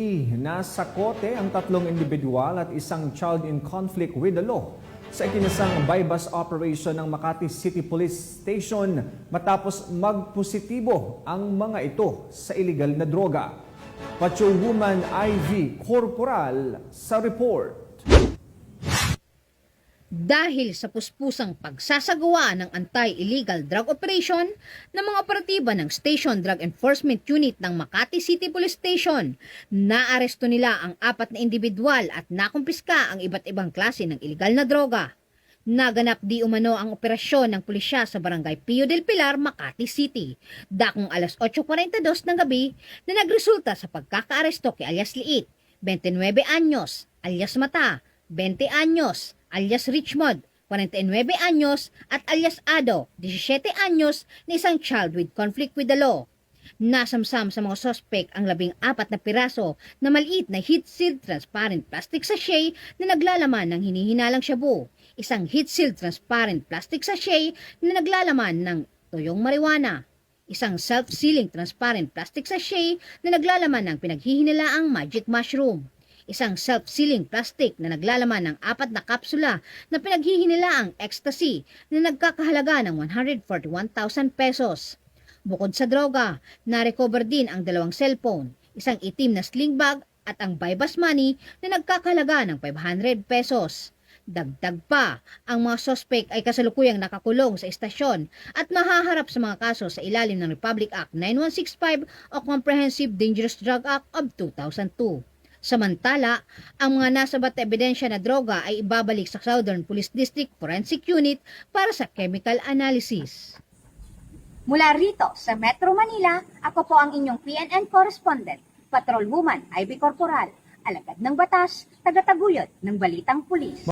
City. Nasa kote ang tatlong individual at isang child in conflict with the law sa ikinasang bypass operation ng Makati City Police Station matapos magpositibo ang mga ito sa illegal na droga. Patrolwoman Ivy Corporal sa report. Dahil sa puspusang pagsasagawa ng anti-illegal drug operation ng mga operatiba ng Station Drug Enforcement Unit ng Makati City Police Station, naaresto nila ang apat na individual at nakumpiska ang iba't ibang klase ng illegal na droga. Naganap di umano ang operasyon ng pulisya sa barangay Pio del Pilar, Makati City, dakong alas 8.42 ng gabi na nagresulta sa pagkakaaresto kay alias Liit, 29 anyos, alias Mata, 20 anyos, alias Richmond, 49 anyos, at alias Ado, 17 anyos, na isang child with conflict with the law. Nasamsam sa mga sospek ang labing apat na piraso na maliit na heat-sealed transparent plastic sachet na naglalaman ng hinihinalang shabu, isang heat-sealed transparent plastic sachet na naglalaman ng tuyong marijuana, isang self-sealing transparent plastic sachet na naglalaman ng pinaghihinalaang magic mushroom, isang self-sealing plastic na naglalaman ng apat na kapsula na pinaghihinalaang ecstasy na nagkakahalaga ng 141,000 pesos. Bukod sa droga, na-recover din ang dalawang cellphone, isang itim na sling bag at ang bypass money na nagkakahalaga ng 500 pesos. Dagdag pa, ang mga sospek ay kasalukuyang nakakulong sa istasyon at mahaharap sa mga kaso sa ilalim ng Republic Act 9165 o Comprehensive Dangerous Drug Act of 2002. Samantala, ang mga nasabat na ebidensya na droga ay ibabalik sa Southern Police District Forensic Unit para sa chemical analysis. Mula rito sa Metro Manila, ako po ang inyong PNN correspondent, Patrolwoman Ivy Corporal, alagad ng batas, tagataguyod ng Balitang Pulis.